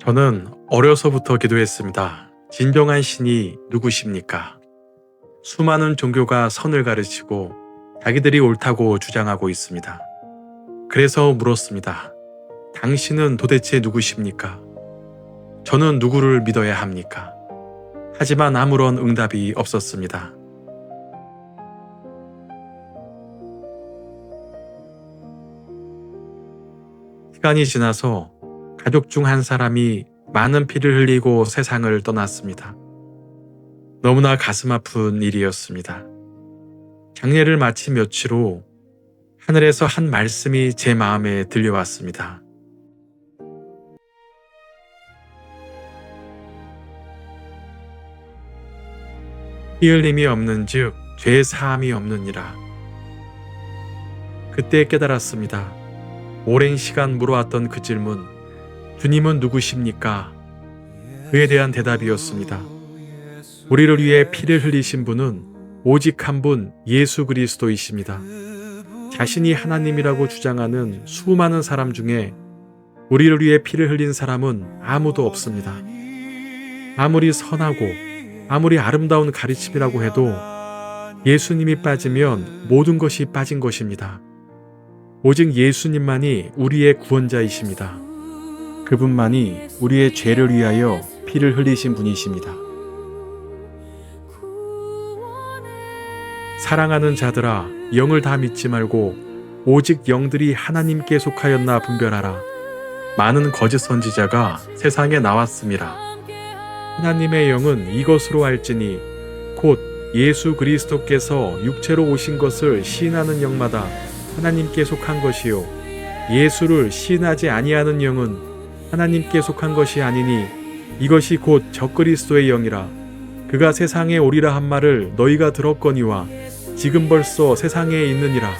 저는 어려서부터 기도했습니다. 진정한 신이 누구십니까? 수많은 종교가 선을 가르치고 자기들이 옳다고 주장하고 있습니다. 그래서 물었습니다. 당신은 도대체 누구십니까? 저는 누구를 믿어야 합니까? 하지만 아무런 응답이 없었습니다. 시간이 지나서 가족 중 한 사람이 많은 피를 흘리고 세상을 떠났습니다. 너무나 가슴 아픈 일이었습니다. 장례를 마친 며칠 후 하늘에서 한 말씀이 제 마음에 들려왔습니다. 피 흘림이 없는 즉 죄 사함이 없느니라. 그때 깨달았습니다. 오랜 시간 물어왔던 그 질문, 주님은 누구십니까? 그에 대한 대답이었습니다. 우리를 위해 피를 흘리신 분은 오직 한 분 예수 그리스도이십니다. 자신이 하나님이라고 주장하는 수많은 사람 중에 우리를 위해 피를 흘린 사람은 아무도 없습니다. 아무리 선하고 아무리 아름다운 가르침이라고 해도 예수님이 빠지면 모든 것이 빠진 것입니다. 오직 예수님만이 우리의 구원자이십니다. 그분만이 우리의 죄를 위하여 피를 흘리신 분이십니다. 사랑하는 자들아, 영을 다 믿지 말고 오직 영들이 하나님께 속하였나 분별하라. 많은 거짓 선지자가 세상에 나왔습니다. 하나님의 영은 이것으로 알지니 곧 예수 그리스도께서 육체로 오신 것을 시인하는 영마다 하나님께 속한 것이요 예수를 시인하지 아니하는 영은 하나님께 속한 것이 아니니 이것이 곧 적그리스도의 영이라. 그가 세상에 오리라 한 말을 너희가 들었거니와 지금 벌써 세상에 있느니라